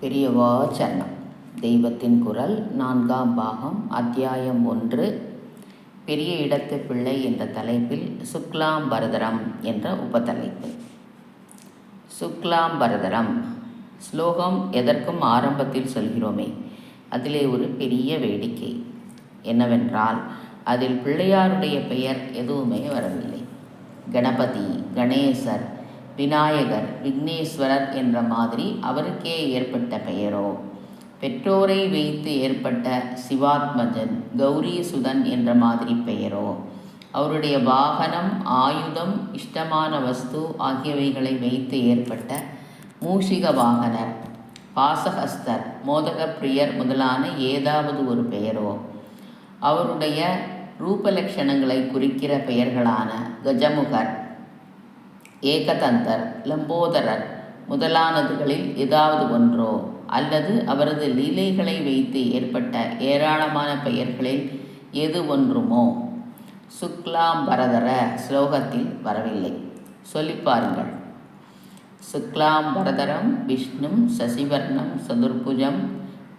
பெரியவா சரணம். தெய்வத்தின் குரல் நான்காம் பாகம் அத்தியாயம் ஒன்று பெரிய இடத்து பிள்ளை என்ற தலைப்பில் சுக்லாம் பரதரம் என்ற உபதலைப்பு. சுக்லாம் பரதரம் ஸ்லோகம் எதற்கும் ஆரம்பத்தில் சொல்கிறோமே அதிலே ஒரு பெரிய வேடிக்கை. என்னவென்றால் அதில் பிள்ளையாருடைய பெயர் எதுவுமே வரவில்லை. கணபதி கணேசர் விநாயகர் விக்னேஸ்வரர் என்ற மாதிரி அவருக்கே ஏற்பட்ட பெயரோ. பெற்றோரை வைத்து ஏற்பட்ட சிவாத்மஜன் கௌரீசுதன் என்ற மாதிரி பெயரோ. அவருடைய வாகனம் ஆயுதம் இஷ்டமான வஸ்து ஆகியவைகளை வைத்து ஏற்பட்ட மூஷிக வாகனர் பாசஹஸ்தர் மோதகப்பிரியர் முதலான ஏதாவது ஒரு பெயரோ. அவருடைய ரூபலக்ஷணங்களை குறிக்கிற பெயர்களான கஜமுகர் ஏகதந்தர் லம்போதரர் முதலானதுகளில் ஏதாவது ஒன்றோ அல்லது அவரது லீலைகளை வைத்து ஏற்பட்ட ஏராளமான பெயர்களில் எது ஒன்றுமோ சுக்லாம்பரதர ஸ்லோகத்தில் வரவில்லை. சொல்லி பாருங்கள். சுக்லாம்பரதரம் விஷ்ணும் சசிவர்ணம் சதுர்புஜம்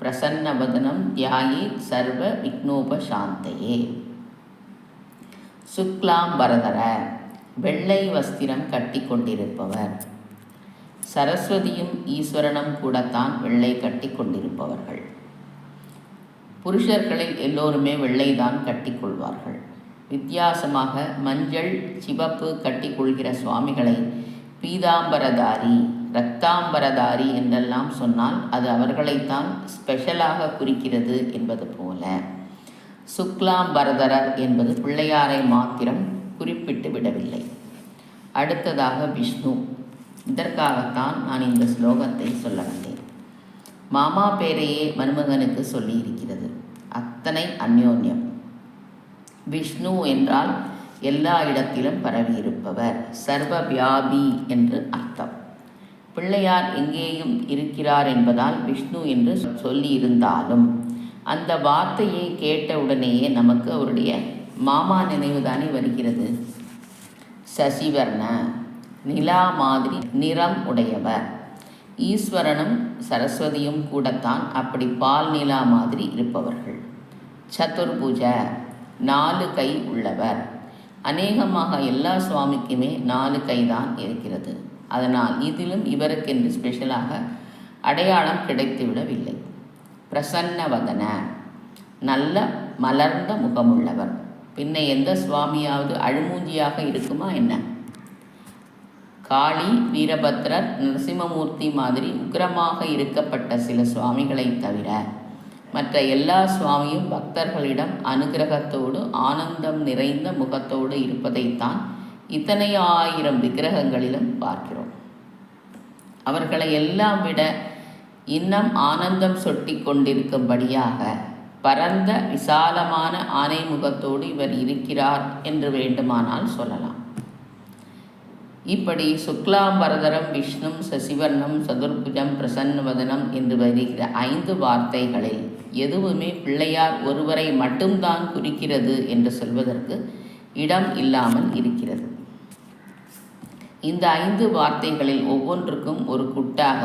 பிரசன்னவதனம் தியாயி சர்வ விக்னோபசாந்தையே. சாந்தையே சுக்லாம்பரதர வெள்ளை வஸ்திரம் கட்டி கொண்டிருப்பவர். சரஸ்வதியும் ஈஸ்வரனும் கூடத்தான் வெள்ளை கட்டி கொண்டிருப்பவர்கள். புருஷர்களில் எல்லோருமே வெள்ளைதான் கட்டிக்கொள்வார்கள் வித்தியாசமாக மஞ்சள் சிவப்பு கட்டிக்கொள்கிற சுவாமிகளை பீதாம்பரதாரி இரத்தாம்பரதாரி என்றெல்லாம் சொன்னால் அது அவர்களைத்தான் ஸ்பெஷலாக குறிக்கிறது என்பது போல. சுக்லாம்பரதரர் என்பது பிள்ளையாரை மாத்திரம் குறிப்பிட்டு விடவில்லை. அடுத்ததாக விஷ்ணு. இதற்காகத்தான் நான் இந்த ஸ்லோகத்தை சொல்ல வந்தேன். மாமா பேரையே மருமகனுக்கு சொல்லியிருக்கிறது. அத்தனை அந்யோன்யம். விஷ்ணு என்றால் எல்லா இடத்திலும் பரவியிருப்பவர். சர்வ வியாபி என்று அர்த்தம். பிள்ளையார் எங்கேயும் இருக்கிறார் என்பதால் விஷ்ணு என்று சொல்லியிருந்தாலும் அந்த வார்த்தையை கேட்டவுடனேயே நமக்கு அவருடைய மாமா நினைவு தானே வருகிறது? சசிவர்ண நிலா மாதிரி நிறம் உடையவர். ஈஸ்வரனும் சரஸ்வதியும் கூடத்தான் அப்படி பால் நிலா மாதிரி இருப்பவர்கள். சதுர்புஜ நாலு கை உள்ளவர். அநேகமாக எல்லா சுவாமிக்குமே நாலு கை தான் இருக்கிறது. அதனால் இதிலும் இவருக்கென்று ஸ்பெஷலாக அடையாளம் கிடைத்துவிடவில்லை. பிரசன்னவதன நல்ல மலர்ந்த முகமுள்ளவர். பின்ன எந்த சுவாமியாவது அழுமூஞ்சியாக இருக்குமா என்ன? காளி வீரபத்ரர் நரசிம்மமூர்த்தி மாதிரி உக்கிரமாக இருக்கப்பட்ட சில சுவாமிகளை தவிர மற்ற எல்லா சுவாமியும் பக்தர்களிடம் அனுகிரகத்தோடு ஆனந்தம் நிறைந்த முகத்தோடு இருப்பதைத்தான் இத்தனை ஆயிரம் விக்கிரகங்களிலும் பார்க்கிறோம். அவர்களை எல்லாம் விட இன்னும் ஆனந்தம் சொட்டி கொண்டிருக்கும்படியாக பரந்த விசாலமான ஆனை முகத்தோடு இவர் இருக்கிறார் என்று வேண்டுமானால் சொல்லலாம். இப்படி சுக்லாம்பரதரம் விஷ்ணும் சசிவர்ணம் சதுர்புஜம் பிரசன்னவதனம் என்று வருகிற ஐந்து வார்த்தைகளில் எதுவுமே பிள்ளையார் ஒருவரை மட்டும்தான் குறிக்கிறது என்று சொல்வதற்கு இடம் இல்லாமல் இருக்கிறது. இந்த ஐந்து வார்த்தைகளில் ஒவ்வொன்றுக்கும் ஒரு குட்டாக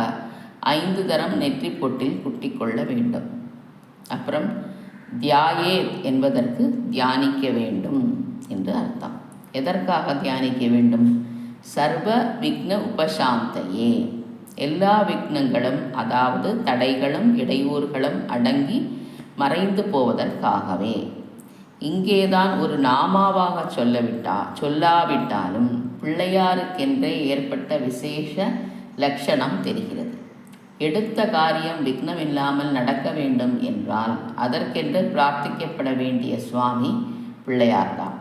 ஐந்து தரம் நெற்றி பொட்டில் குட்டிக்கொள்ள வேண்டும். அப்புறம் தியாயே என்பதற்கு தியானிக்க வேண்டும் என்று அர்த்தம். எதற்காக தியானிக்க வேண்டும்? சர்வ விக்ன உபசாந்தையே. எல்லா விக்னங்களும் அதாவது தடைகளும் இடையூறுகளும் அடங்கி மறைந்து போவதற்காகவே. இங்கேதான் ஒரு நாமாவாக சொல்லவிட்டா சொல்லாவிட்டாலும் பிள்ளையாருக்கென்றே ஏற்பட்ட விசேஷ லட்சணம் தெரிகிறது. எடுத்த காரியம் விக்னம் இல்லாமல் நடக்க வேண்டும் என்றால் அதற்கென்று பிரார்த்திக்கப்பட வேண்டிய சுவாமி பிள்ளையார்தான்.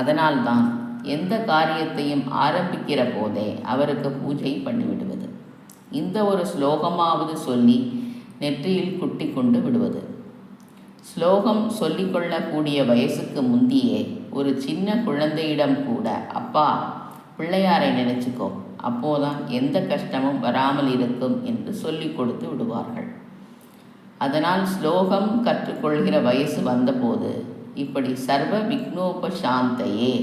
அதனால்தான் எந்த காரியத்தையும் ஆரம்பிக்கிற போதே அவருக்கு பூஜை பண்ணிவிடுவது. இந்த ஒரு ஸ்லோகமாவது சொல்லி நெற்றியில் குட்டி கொண்டு விடுவது. ஸ்லோகம் சொல்லிக்கொள்ளக்கூடிய வயசுக்கு முந்தியே ஒரு சின்ன குழந்தையிடம் கூட அப்பா பிள்ளையாரை நினச்சிக்கோ. அப்போதான் எந்த கஷ்டமும் வராமல் இருக்கும் என்று சொல்லி கொடுத்து விடுவார்கள். அதனால் ஸ்லோகம் கற்றுக்கொள்கிற வயசு வந்தபோது இப்படி சர்வ விக்னோப சாந்தையே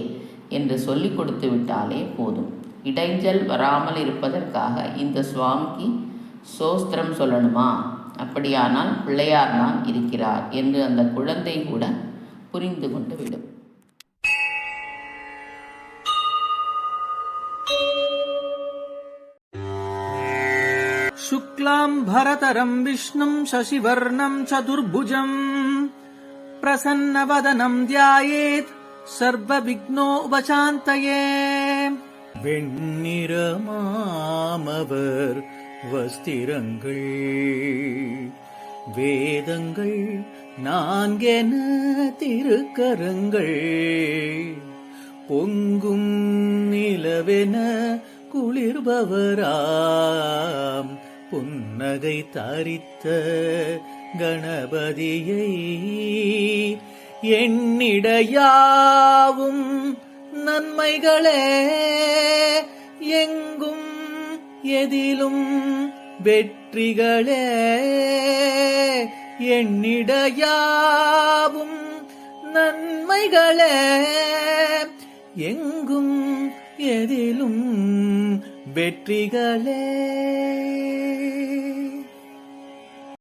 என்று சொல்லி கொடுத்து விட்டாலே போதும். இடைஞ்சல் வராமல் இருப்பதற்காக இந்த சுவாமிக்கு சோஸ்திரம் சொல்லணுமா? அப்படியானால் பிள்ளையார் தான் இருக்கிறார் என்று அந்த குழந்தை கூட புரிந்து கொண்டு விடும். शुक्लाम् भरतरम् विष्णुम् शशिवर्णम् चतुर्भुजम् प्रसन्नवदनम् ध्यायेत् सर्वविघ्नोपशान्तये வெண்ணிறமாமவர் வஸ்திரங்கள் வேதங்கள் நான்கென திருக்கரங்கள் பொங்கும் நிலவென குளிர்பவராம் புன்னகை தரித்த கணபதியை எண்ணிடையாவும் நன்மைகளே எங்கும் எதிலும் வெற்றிகளே எண்ணிடையாவும் நன்மைகளே எங்கும் எதிலும் வெற்றிகளே.